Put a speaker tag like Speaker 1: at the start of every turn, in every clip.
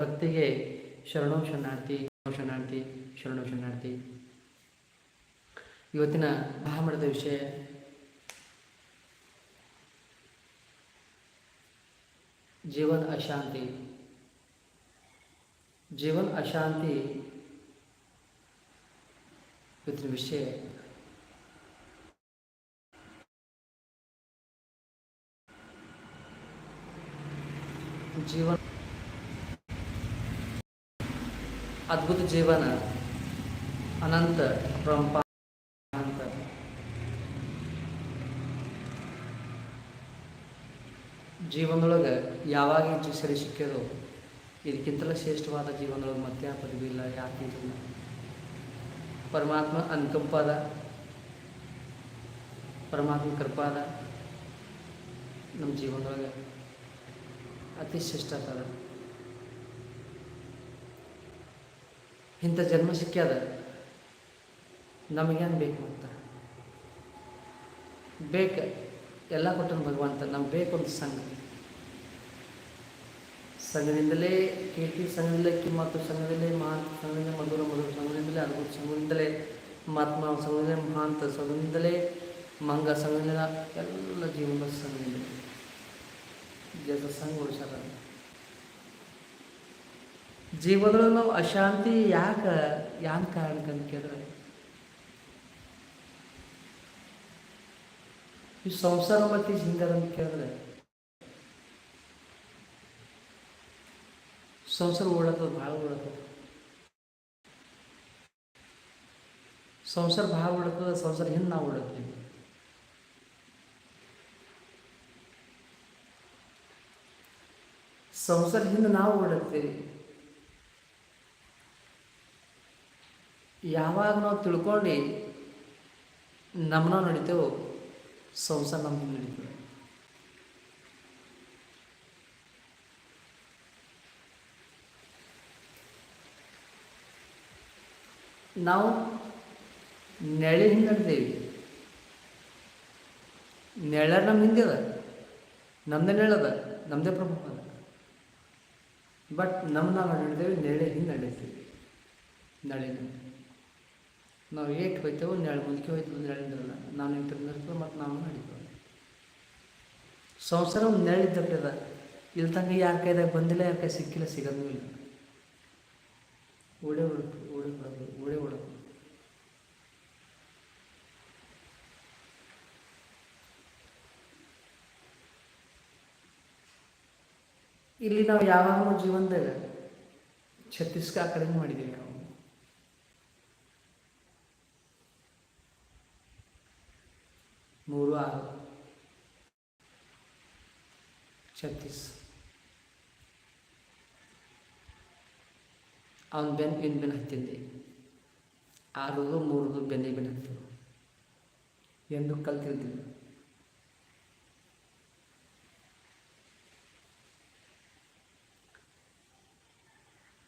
Speaker 1: ಭಕ್ತಿಗೆ ಶರಣೋ ಶರಣಾರ್ಥಿ ಶರಣಾರ್ಥಿ, ಶರಣೋ ಶರಣಾರ್ಥಿ. ಇವತ್ತಿನ ಮಹಾಮಠದ ವಿಷಯ ಜೀವನ ಅಶಾಂತಿ. ಜೀವನ ಅಶಾಂತಿ ಇವತ್ತಿನ ವಿಷಯ. ಜೀವನ ಅದ್ಭುತ ಜೀವನ. ಅನಂತ ಪ್ರಂಪ ಅಂತ ಜೀವನದೊಳಗೆ ಯಾವಾಗ ಹೆಚ್ಚು ಸರಿ ಸಿಕ್ಕ್ಯದೋ, ಇದಕ್ಕಿಂತಲೂ ಶ್ರೇಷ್ಠವಾದ ಜೀವನದೊಳಗೆ ಮತ್ತೆ ಆ ಪದವಿ ಇಲ್ಲ, ಯಾಕೆ ಇಲ್ಲ. ಪರಮಾತ್ಮ ಅನುಕಂಪಾದ. ಪರಮಾತ್ಮ ಕೃಪಾದ. ನಮ್ಮ ಜೀವನದೊಳಗೆ ಅತಿ ಶ್ರೇಷ್ಠ ಇಂಥ ಜನ್ಮ ಸಿಕ್ಕ್ಯದ ನಮಗೇನು ಬೇಕು ಅಂತ? ಬೇಕು. ಎಲ್ಲ ಕೊಟ್ಟನು ಭಗವಂತ. ನಮ್ಗೆ ಬೇಕೊಂದು ಸಂಘ. ಸಂಘದಿಂದಲೇ ಕೀರ್ತಿ, ಸಂಘದಿಂದಲೇ ಕಿಮ್ಮತ್ತು ಸಂಘದಲ್ಲೇ ಮಹಾನ್ ಸಂಘದಿಂದ ಮಧುರ ಮಧುರ, ಸಂಘದಿಂದಲೇ ಅದ್ಭುತ, ಸಂಘದಿಂದಲೇ ಮಹಾತ್ಮ, ಸಂಘದಿಂದಲೇ ಮಹಾಂತ, ಸಂಘದಿಂದಲೇ ಮಂಗ ಸಂಘದಿಂದ ಎಲ್ಲ ಜೀವನದ ಸಂಘದಿಂದ ಜಸ ಸಂಘ ಉಳಿಸ್ಯಾರ. ಜೀವನದೊಳಗೆ ನಾವು ಅಶಾಂತಿ ಯಾಕೆ, ಯಾನ್ ಕಾರಣಕ್ಕೆ ಅಂತ ಕೇಳಿದ್ರೆ, ಈ ಸಂಸಾರ ಮತ್ತೆ ಹಿಂಗದ ಅಂತ ಕೇಳಿದ್ರೆ, ಸಂಸಾರ ಓಡತ್ತದ ಭಾಳ ಓಡತ್ತದ ಸಂಸಾರ ಭಾಳ ಓಡತ್ತದ ಸಂಸಾರ ಹಿಂದೆ ನಾವು ಓಡತ್ತೀವಿ ಸಂಸಾರ ಹಿಂದೆ ನಾವು ಓಡತ್ತೀವಿ ಯಾವಾಗ ನಾವು ತಿಳ್ಕೊಂಡು ನಮ್ಮನ್ನ ನಡೀತೇವೋ ಸಂಸಾರ ನಮ್ಮ ನಡೀತೇವೆ ನಾವು ನೆಳೆ ಹಿಂದೆ ನಡಿತೇವೆ ನೆಳ ನಮ್ಮ ಹಿಂದೆ ಅದ. ನಮ್ಮದೇ ನೆಳದ ನಮ್ಮದೇ ಪ್ರಮುಖ ಅದ. ಬಟ್ ನಮ್ಮ ನಾವು ನಡೆದೇವೆ, ನೆಳೆ ಹಿಂದೆ ನಡೀತೀವಿ ನಳಿನ ನಾವು ಏಟ್ ಹೋಯ್ತೇವೆ ನೆಳೆ ಮುಂದಕ್ಕೆ ಹೋಯ್ತು ನೆಳಿದ್ರಲ್ಲ ನಾವು ನಿಂತಿರ್ತೇವೆ ಮತ್ತು ನಾವು ನಡೀತೇವೆ ಸಂಸಾರ ಒಂದು ನೆಳಿದ್ದಕ್ಕೆ ಅದ. ಇಲ್ಲಿ ತನಕ ಯಾರ ಕೈದಾಗ ಬಂದಿಲ್ಲ, ಯಾರ ಕೈ ಸಿಕ್ಕಿಲ್ಲ ಸಿಗೋದು ಇಲ್ಲ. ಓಡೇ ಹೊಡಕು ಓಡೇ ಹೊಡೋದು ಓಡೇ ಹೊಡೋದು ಇಲ್ಲಿ ನಾವು ಯಾವಾಗಲೂ ಜೀವನದಾಗ ಆ ಕಡೆ ಮಾಡಿದ್ದೀವಿ ನಾವು. ಆರು ಛತ್ತೀಸ್ ಅವನ ಬೆನ್ ಇನ್ ಬೆನ್ ಹತ್ತಿದ್ದೆ ಆರುದು ಮೂರುದು ಬೆನ್ನಿಗೆ ಬೆನ್ ಹತ್ತಿದ್ದು ಎಂದು ಕಲ್ತಿರ್ತಿದ್ದೆ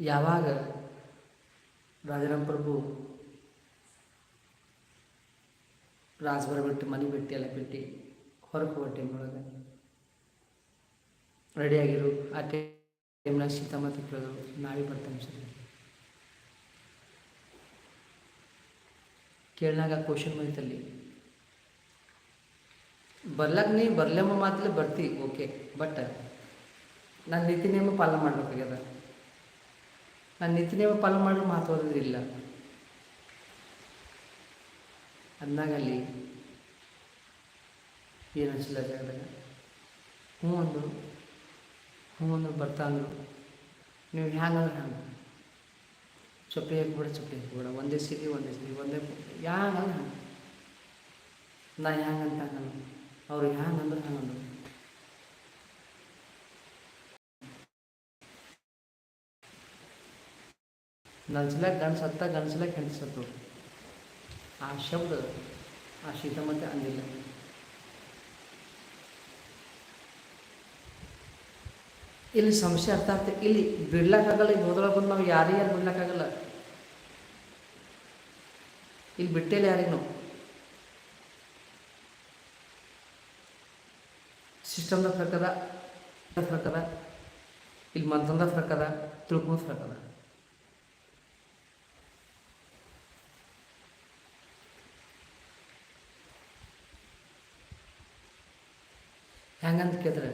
Speaker 1: ಯಾವಾಗ ರಾಜರಾಮ್ ಪ್ರಭು ರಾಜಬರ ಬಿಟ್ಟು, ಮನೆ ಬಿಟ್ಟು, ಎಲ್ಲ ಬಿಟ್ಟು ಹೊರಗೆ ಹೋಗೋ ಒಳಗೆ ರೆಡಿಯಾಗಿರು ಆ ಟೈಮ್ನಾಗ ಸೀತಾಮಾತೆ ಕೇಳಿದ್ರು ನಾವೇ ಬರ್ತಾನೆ ಸರಿ ಕೇಳಿನಾಗ ಕ್ವಶನ್ ಬಂತಲ್ಲಿ ಬರ್ಲಕ್ಕೆ ನೀ ಬರ್ಲೆಮ್ಮ ಮಾತಲ್ಲಿ ಬರ್ತಿ ಓಕೆ ಬಟ್ ನಾನು ನೀತಿ ನಿಯಮ ಪಾಲನೆ ಮಾಡ್ಬೇಕಾಗ್ಯದ. ನಾನು ನೀತಿ ನಿಯಮ ಪಾಲನೆ ಮಾಡಿದ್ರೆ ಮಾತಾಡೋದಿಲ್ಲ ಅಂದಾಗ ಅಲ್ಲಿ ಏನು ಅನಿಸಿಲ್ಲ ಜಾಗದಾಗ? ಹ್ಞೂ ಅಂದರು. ಹ್ಞೂ ಅಂದರು, ಬರ್ತಾ ಅಂದರು. ನೀವು ಹ್ಯಾಂಗಂದ್ರೆ ಹ್ಯಾಂಗೆ? ಚಪ್ಪಲಿ ಹಾಕ್ಬೇಡ ಚಪ್ಪಲಿ ಹಾಕ್ಬೇಡ ಒಂದೇ ಸಿಗಿ ಒಂದೇ ಸಿಗಿ ಒಂದೇ ಹ್ಯಾಂಗಂದ್ರೆ ಹಂಗೆ ನಾ ಹ್ಯಾಂಗಂತ ನಾನು ಅವ್ರು ಹ್ಯಾಂಗಂದ್ರೆ ಹಂಗಂದ್ರು ಗಂಡ್ಸ್ಲಾಗ ಗಂಡು ಸತ್ತ ಗಂಡ್ಸ್ಲಾಗ ಹೆಂಡತಿ ಸತ್ತು ಆ ಶಬ್ದ ಆ ಶೀತಮತೆ ಅಂದಿಲ್ಲ. ಇಲ್ಲಿ ಸಮಸ್ಯೆ ಅರ್ಥ ಆಗ್ತದೆ ಇಲ್ಲಿ ಬಿಡ್ಲಕ್ಕಾಗಲ್ಲ ಈಗ ಹೋದ್ರೊಳಗೆ ಬಂದು ನಾವು ಯಾರೇ ಯಾರು ಬಿಡ್ಲಕ್ಕಾಗಲ್ಲ ಇಲ್ಲಿ ಬಿಟ್ಟಿಲ್ಲ ಯಾರಿಗೆ? ಸಿಸ್ಟಮ್ದ ಪ್ರಕಾರ ಪ್ರಕಾರ, ಇಲ್ಲಿ ಮಂತ್ರದ ಪ್ರಕಾರ ಅದ ತಿಳ್ಕೊಂಡ್ ಫರಕ್ ಅದ ಹೆಂಗಂತ ಕೇಳಿದ್ರೆ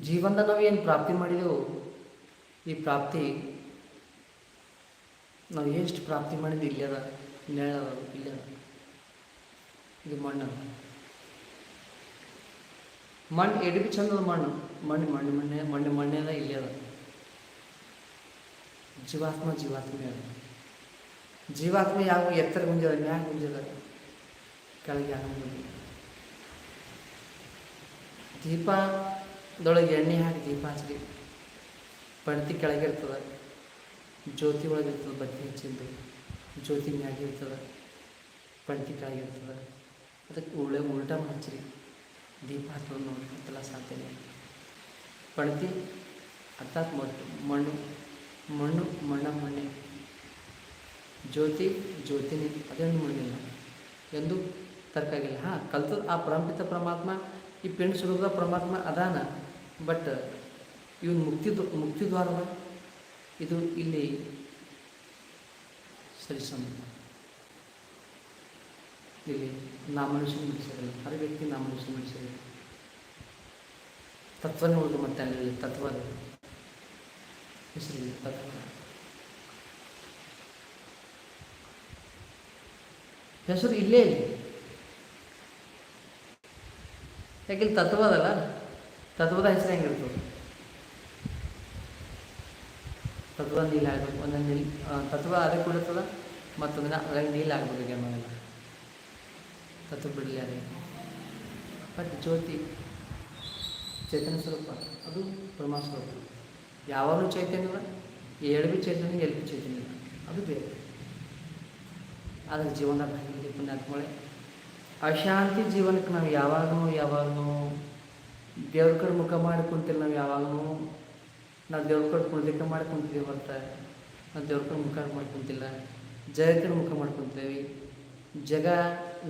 Speaker 1: ಜೀವನದಾಗ ನಾವು ಏನು ಪ್ರಾಪ್ತಿ ಮಾಡಿದೆವು, ಈ ಪ್ರಾಪ್ತಿ ನಾವು ಎಷ್ಟು ಪ್ರಾಪ್ತಿ ಮಾಡಿದ್ದು ಇಲ್ಲದ ಅದ ನೆಳ ಇಲ್ಲೇ ಇದು ಮಣ್ಣು. ಮಣ್ಣು ಎಡ್ ಬಿ ಚಂದದ ಮಣ್ಣು. ಮಣ್ಣು ಮಣ್ಣು, ಮಣ್ಣೆ ಮಣ್ಣು, ಮಣ್ಣೆ ಅದ, ಇಲ್ಲೇ ಅದ. ಜೀವಾತ್ಮ, ಜೀವಾತ್ಮೆ ಅದ. ಜೀವಾತ್ಮ ಯಾವ ಎತ್ತರ ಗುಂಜದ, ಮ್ಯಾಗ ಗುಂಜದ? ಕೆಳಗೆ ಗುಂಜದ. ದೀಪದೊಳಗೆ ಎಣ್ಣೆ ಹಾಕಿ ದೀಪ ಹಚ್ಚಿ ಪಣತಿ ಕೆಳಗಿರ್ತದೆ ಜ್ಯೋತಿ ಒಳಗಿರ್ತದೆ ಬತ್ತಿ ಹಚ್ಚಿದ್ದು. ಜ್ಯೋತಿ ಮ್ಯಾಗಿರ್ತದೆ ಪಣತಿ ಕೆಳಗಿರ್ತದೆ ಅದಕ್ಕೆ ಉಳ್ಳೆ ಉಲ್ಟಾ ಹಚ್ಚಿರಿ ದೀಪ ಹಚ್ಚೋದು ನೋಡಿ ಅಂತೆಲ್ಲ ಸಾಧ್ಯ ಪಣತಿ ಅರ್ಥಾತ್ ಮೊಟ್ಟು ಮಣ್ಣು ಮಣ್ಣು, ಮಣ್ಣ, ಮಣ್ಣೆ. ಜ್ಯೋತಿ, ಜ್ಯೋತಿನಿ. ಅದೇನು ಮುಳುಗಿಲ್ಲ ಎಂದು ತರ್ಕಾಗಿಲ್ಲ. ಹಾಂ ಕಲ್ತದ ಆ ಪರಂಪಿತ ಪರಮಾತ್ಮ, ಈ ಪಿಂಡ್ ಸ್ವರೂಪದ ಪರಮಾತ್ಮ ಅದಾನ. ಬಟ್ ಇವನು ಮುಕ್ತಿ ಮುಕ್ತಿ ದ್ವಾರವ ಇದು ಇಲ್ಲಿ ಸರಿಸಮ. ಇಲ್ಲಿ ನಾಮನುಷ್ಯ ಬಿಡಿಸಿರಲ್ಲ ಹರ ವ್ಯಕ್ತಿ ನಾಮನುಷ್ಯ ಬಿಡಿಸಿರಲ್ಲ ತತ್ವ ನೋಡಿದ್ರೆ ಮತ್ತೆ ಅಲ್ಲಿ ತತ್ವ ಹೆಸರಿಲ್ಲ ತತ್ವ. ಹೆಸರು ಇಲ್ಲೇ ಇಲ್ಲಿ ಇಲ್ಲಿ ತತ್ವ ಅದಲ್ಲ? ತತ್ವದ ಹೆಸರು ಹೆಂಗಿರ್ತದೆ ತತ್ವ ನೀಲ್ ಆಗಬೇಕು. ಒಂದೊಂದು ನೀಲ್ ತತ್ವ ಅದೇ ಬಿಡುತ್ತದ ಮತ್ತೊಂದಿನ ಅದಾಗ ನೀಲ್ ಆಗ್ಬೇಕು ಗೆಮ್ಮೆಲ್ಲ ತತ್ವ ಬಿಡಲಿ ಅದೇ. ಬಟ್ ಜ್ಯೋತಿ, ಚೈತನ್ಯ ಸ್ವರೂಪ, ಅದು ಪರಮಾ ಸ್ವರೂಪ. ಯಾವಾಗಲೂ ಚೈತನ್ಯ ಏಳು ಬಿ ಚೈತನ್ಯ ಎಲ್ಲಿ ಬಿ ಚೈತನ್ಯ. ಅದು ಬೇರೆ. ಆದರೆ ಜೀವನ ಪುಣ್ಯಾತ್ಮಳೆ ಅಶಾಂತಿ ಜೀವನಕ್ಕೆ ನಾವು ಯಾವಾಗಲೂ ಯಾವಾಗೂ ದೇವ್ರ ಕಡೆ ಮುಖ ಮಾಡಿ ಕುಂತಿಲ್ಲ ನಾವು ಯಾವಾಗಲೂ. ನಾವು ದೇವ್ರ ಕಡೆ ಕುಳ್ದಿಕ ಮಾಡಿ ಕುಂತಿದ್ದೀವಿ ಹೊರತ ನಾವು ದೇವ್ರ ಕಡೆ ಮುಖ ಮಾಡಿ ಕುಂತಿಲ್ಲ. ಜಗ ಕಡೆ ಮುಖ ಮಾಡಿ ಕುಂತೇವಿ. ಜಗ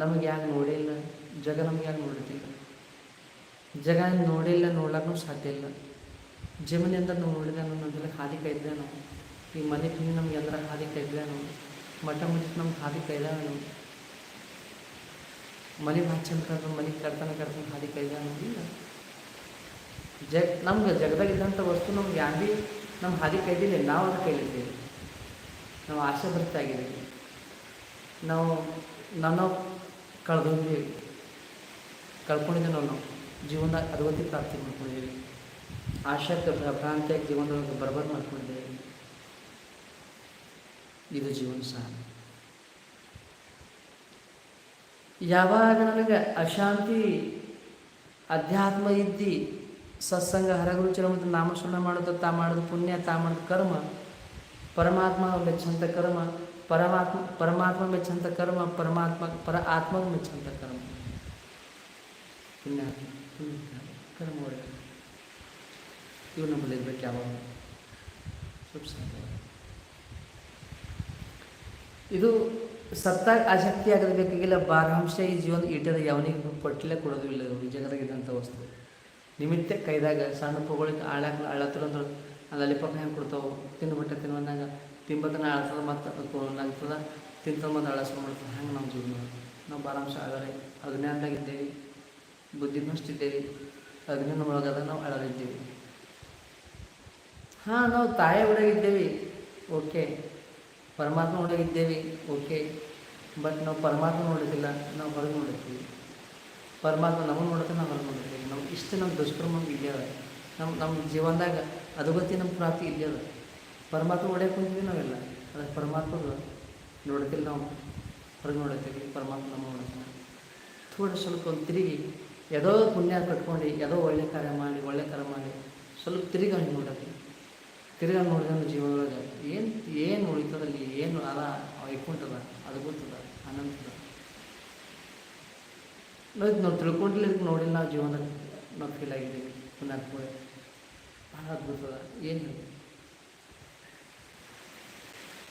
Speaker 1: ನಮಗೆ ಯಾಕೆ ನೋಡಿಲ್ಲ? ಜಗ ನಮ್ಗೆ ಯಾಕೆ ನೋಡಿದ್ದಿಲ್ಲ ಜಗ ನೋಡಿಲ್ಲ ನೋಡ್ಲಕ್ಕೂ ಸಾಧ್ಯ ಇಲ್ಲ. ಜೀವನದಿಂದ ನಾವು ನೋಡಿದ ನಮ್ಗೆಲ್ಲ ಹಾದಿ ಕೈದ್ದೆ ಈ ಮನೆ ಪಿನಿ ನಮ್ಗೆ ಎಲ್ಲರ ಹಾದಿ ಕೈದ್ದೆ ಮಠ ಮಠಕ್ಕೆ ನಮ್ಗೆ ಹಾದಿ ಕೈದಾನು ಮನೆ ಭಾಳ ಮನೆ ಕರ್ತಾನೆ ಕರ್ತಾನೆ ಹಾದಿ ಕೈದಾನು ಜಗ್, ನಮ್ಗೆ ಜಗದಾಗ ಇದ್ದಂಥ ವಸ್ತು ನಮ್ಗೆ ಯಾರು ಭೀ ನಮ್ಮ ಹಾದಿ ಕೈದಿಲ್ಲ, ನಾವು ಅದು ಕೈಲಿದ್ದೀವಿ. ನಾವು ಆಸೆ ಭರ್ತಾಗಿದ್ದೀವಿ ನಾವು ನನ್ನ ಕಳೆದೋಗಿದ್ದೀವಿ ಕಳ್ಕೊಂಡಿದ್ದೆ ನಾವು ಜೀವನದಾಗ ಅಧೋಗತಿ ಪ್ರಾಪ್ತಿ ಮಾಡ್ಕೊಂಡಿದ್ದೀವಿ. ಆಶಕ್ಕೆ ಭ್ರಾಂತಿಯಾಗಿ ಜೀವನದೊಳಗೆ ಬರಬರ್ ಮಾಡ್ಕೊಂಡಿದ್ದೇವೆ. ಇದು ಜೀವನ ಸಹ ಯಾವಾಗ ನನಗೆ ಅಶಾಂತಿ, ಅಧ್ಯಾತ್ಮ ಇದ್ದಿ ಸತ್ಸಂಗ, ಹರಗುರು ಮತ್ತು ನಾಮಸ್ಮರಣ ಮಾಡೋದು, ತಾ ಮಾಡೋದು ಪುಣ್ಯ, ತಾ ಮಾಡೋದು ಕರ್ಮ. ಪರಮಾತ್ಮ ಮೆಚ್ಚಂತ ಕರ್ಮ. ಪರಮಾತ್ಮ ಪರಮಾತ್ಮ ಮೆಚ್ಚಂತ ಕರ್ಮ, ಪರಮಾತ್ಮ, ಪರ ಆತ್ಮ ಮೆಚ್ಚಂತ ಕರ್ಮ. ಪುಣ್ಯ ಕರ್ಮ ಇವು ನಮ್ಮಲ್ಲಿ ಇರ್ಬೇಕು ಯಾವಾಗ ಇದು ಸತ್ತಾಗ ಆಸಕ್ತಿ ಆಗದ ಬೇಕಾಗಿಲ್ಲ ಬಾರಹಂಶ ಈ ಜೀವನ ಈಟದ ಯಾವನಿಗೆ ಪಟ್ಟಿಲೆ ಕೊಡೋದು ಇಲ್ಲ ಜಗದಾಗಿದ್ದಂಥ ವಸ್ತು. ನಿಮಿತ್ತ ಕೈದಾಗ ಸಣ್ಣ ಪುಗಳಿಗೆ ಆಳಾಕ ಆಳತ್ರ ಅಂದ್ರೆ ಅದು ಅಲಿಪಕ್ಕ ಹೆಂಗೆ ಕೊಡ್ತಾವೆ ತಿನ್ಬಿಟ್ಟ ತಿನ್ನುವಂದಾಗ ತಿಂಬತನ ಆಳ್ತದ ಮತ್ತು ನಗ್ತದ ತಿಂತದ ಮತ್ತು ಅಳಸ್ಕೊಂಡ್ಬಿಡ್ತದೆ ಹೆಂಗೆ ನಮ್ಮ ಜೀವನ ನಾವು ಬಾರಾಂಶ ಆಗಲ್ಲ ಅಜ್ಞಾನದಾಗಿದ್ದೇವೆ ಬುದ್ಧಿನಷ್ಟಿದ್ದೇವೆ ಅಜ್ಞಾನ ಒಳಗದ ನಾವು ಅಳಲಿದ್ದೇವೆ. ಹಾಂ, ನಾವು ತಾಯಿ ಒಳಗಿದ್ದೇವೆ ಓಕೆ. ಪರಮಾತ್ಮ ಒಳಗಿದ್ದೇವೆ ಓಕೆ. ಬಟ್ ನಾವು ಪರಮಾತ್ಮ ನೋಡಿದಿಲ್ಲ, ನಾವು ಹೊರಗೆ ನೋಡುತ್ತೀವಿ ಪರಮಾತ್ಮ ನಮ್ಮನ್ನು ನೋಡುತ್ತೆ ನಾವು ಅನ್ಕೊಂಡಿರ್ತೀವಿ ನಾವು ಇಷ್ಟು ನಮ್ಮ ದುಷ್ಕರ್ಮ ನಮ್ಗೆ ಇಲ್ಲೇ. ಅದ ನಮ್ಮ ನಮ್ಮ ಜೀವನದಾಗ ಅದು ಗೊತ್ತಿ ನಮ್ಮ ಪ್ರಾಪ್ತಿ ಇಲ್ಲೇ ಅದ. ಪರಮಾತ್ಮ ಒಡೆಯಕ್ಕೆ ಕುಂತೀವಿ ನಾವೆಲ್ಲ. ಅದಕ್ಕೆ ಪರಮಾತ್ಮದು ನೋಡ್ತಿಲ್ಲ ನಾವು. ಹೊರಗೆ ನೋಡತ್ತೀವಿ ಪರಮಾತ್ಮ ನಮ್ಮ ನೋಡುತ್ತೆ ಥೋಡೆ ಸ್ವಲ್ಪ ಒಂದು ತಿರುಗಿ ಯಾವುದೋ ಪುಣ್ಯ ಕಟ್ಕೊಂಡು ಯಾವುದೋ ಒಳ್ಳೆ ಕಾರ್ಯ ಮಾಡಿ, ಒಳ್ಳೆ ಕಾರ್ಯ ಮಾಡಿ ಸ್ವಲ್ಪ ತಿರುಗಿ ಹಂಗೆ ನೋಡತ್ತೀವಿ ಹಂಗೆ ನೋಡಿದ್ರೆ ಜೀವನದೊಳಗೆ ಏನು ಏನು ಉಳಿತದಲ್ಲಿ ಏನು ಅದ ವೈಕುಂಠದ ಅದು ಗೊತ್ತದ ಅನಂತದ ನೋಡಿ ನಾವು ತಿಳ್ಕೊಂಡಿಲ್ಲ ಇದಕ್ಕೆ ನೋಡಿಲ್ಲ, ನಾವು ಜೀವನದಲ್ಲಿ ನಾವು ಫೀಲ್ ಆಗಿದ್ದೀವಿ. ಪುಣ್ಯಾತ್ಮ ಭಾಳ ಅದ್ಭುತ, ಏನು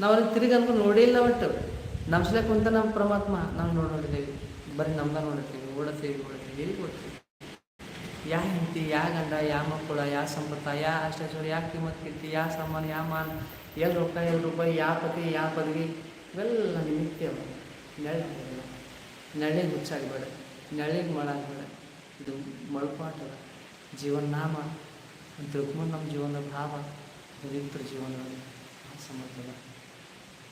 Speaker 1: ನಾವು ಅವ್ರಿಗೆ ತಿರುಗಿ ಅನ್ಕೊಂಡು ನೋಡಿಲ್ಲ ಒಟ್ಟು. ನಮ್ಸ್ಲೆ ಕುಂತ ನಮ್ಮ ಪರಮಾತ್ಮ ನಾವು ನೋಡಿದ್ದೇವೆ ಬರೀ ನಮ್ದ ನೋಡಿರ್ತೀವಿ ಓಡತ್ತೀವಿ ಓಡತ್ತೀವಿ ಎಲ್ಲಿ ಓಡ್ತೀವಿ ಯಾ ಹೆಂಡತಿ, ಯಾ ಗಂಡ, ಯಾ ಮಕ್ಕಳ, ಯಾ ಸಂಪತ್ತ, ಯಾ ಅಷ್ಟೇಶ್ವರ, ಯಾ ಕಿಮ್ಮತ್ ಕೀರ್ತಿ, ಯಾ ಸಾಮಾನು ಯಾ ಮಾನ್ ಎಲ್ಲಿ ರೊಕ್ಕ ಎಲ್ಲಿ ರೂಪಾಯಿ, ಯಾ ಪತಿ, ಯಾ ಪದವಿ, ಇವೆಲ್ಲ ನಿಮಿತ್ತ ನೆಳೆ ನೆಳ್ಳಿಗೆ ಹುಚ್ಚಾಗಬೇಡ. ನೆಳ್ಳಿಗೆ ಮಳಾಗಬೇಡ ಇದು ಮಳ್ಪಾಟ ಜೀವನಾಮ ಅಂತ ತಿಳ್ಕೊಂಡು ನಮ್ಮ ಜೀವನದ ಭಾವ ಪವಿತ್ರ ಜೀವನದಲ್ಲಿ ಸಮರ್ಥದ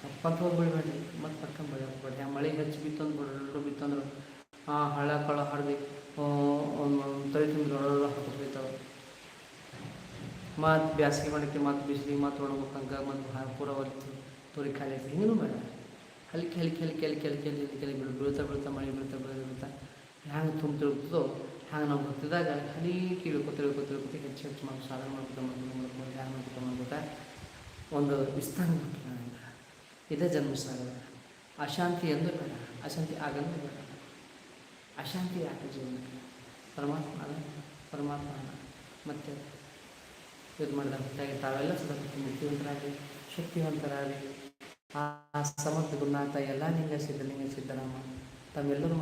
Speaker 1: ತಪ್ಪಂತ ಹೋಗ್ಬಿಡ್ಬೇಡ್ರಿ ಮತ್ತೆ ಪಟ್ಕೊಂಡು ಬೆಳೆಯೋಗ್ಬೇಡ್ರಿ ಆ ಮಳೆ ಹೆಚ್ಚು ಬಿತ್ತಂದು ಬಿಡ್ರು ಬಿತ್ತಂದ್ರೆ ಆ ಹಳ್ಳ ಕಳ ಹರಿದು ತಲೆ ತುಂಬ ದೊಡ್ಡ ಹಾಕೋತಾವೆ ಮತ್ತು ಬ್ಯಾಸಿಗೆ ಮಾಡಕ್ಕೆ ಮತ್ತು ಬಿಸಿಲಿ ಮತ್ತು ಒಣಗ್ಬೇಕಂಗ ಮತ್ತು ಪೂರ ಒಲಿತು ತೋರಿ ಖಾಲಿ ಆಯ್ತು ಹಿಂಗೂ ಬೇಡ ಹಲಿಕೆ ಹಲಿಕೆ ಹಲಿಕೆ ಹಲಿಕೆ ಹಲಿಕೆ ಹಲಿಕೆ ಹಲಿಕೆ ಬೀಳ್ ಬೀಳ್ತಾ ಬೀಳ್ತಾ ಮಳೆ ಬೀಳ್ತಾ ಬೀಳ್ತಾ ಬೀಳ್ತಾ ಹ್ಯಾಂಗೆ ತುಂಬ ತಿರುಗ್ತದೋ ಹ್ಯಾಂಗೆ ನಾವು ಗೊತ್ತಿದಾಗ ಹಲೀ ತಿಳ್ಕೊ ತಿಳ್ಕೊ ತಿಳ್ಕೊತ ಹೆಚ್ಚು ಹೆಚ್ಚು ಮಾಡಿ ಸಾಧನೆ ಮಾಡ್ಕೊತ ಮಾಡ್ಕೊಂಡು ಮಾಡ್ಕೊಂಡು ಹ್ಯಾಂಗೆ ಮಾಡ್ಕೊತ ಒಂದು ವಿಸ್ತಾರ ಮಾಡ್ಕೊಂಡು ಇದೇ ಜನ್ಮ ಸಾಗರ ಅಶಾಂತಿ ಎಂದು ಬೇಡ. ಅಶಾಂತಿ ಆಗಂದು ಬೇಡ. ಅಶಾಂತಿ ಯಾಕೆ ಜೀವನಕ್ಕೆ? ಪರಮಾತ್ಮ ಅಲ್ಲ. ಪರಮಾತ್ಮ ಅಲ್ಲ. ಮತ್ತು ಇದು ಮಾಡಿದಾಗ ತಾವೆಲ್ಲ ಸದಾ ಮುಖ್ಯವಂತರಾಗಲಿ ಶಕ್ತಿವಂತರಾಗಲಿ, ಆ ಸಮರ್ಥ ಗುರುನಾಥ ಎಲ್ಲ ಲಿಂಗ ಸಿದ್ಧಲಿಂಗ ಸಿದ್ದರಾಮ ತಮ್ಮೆಲ್ಲರೂ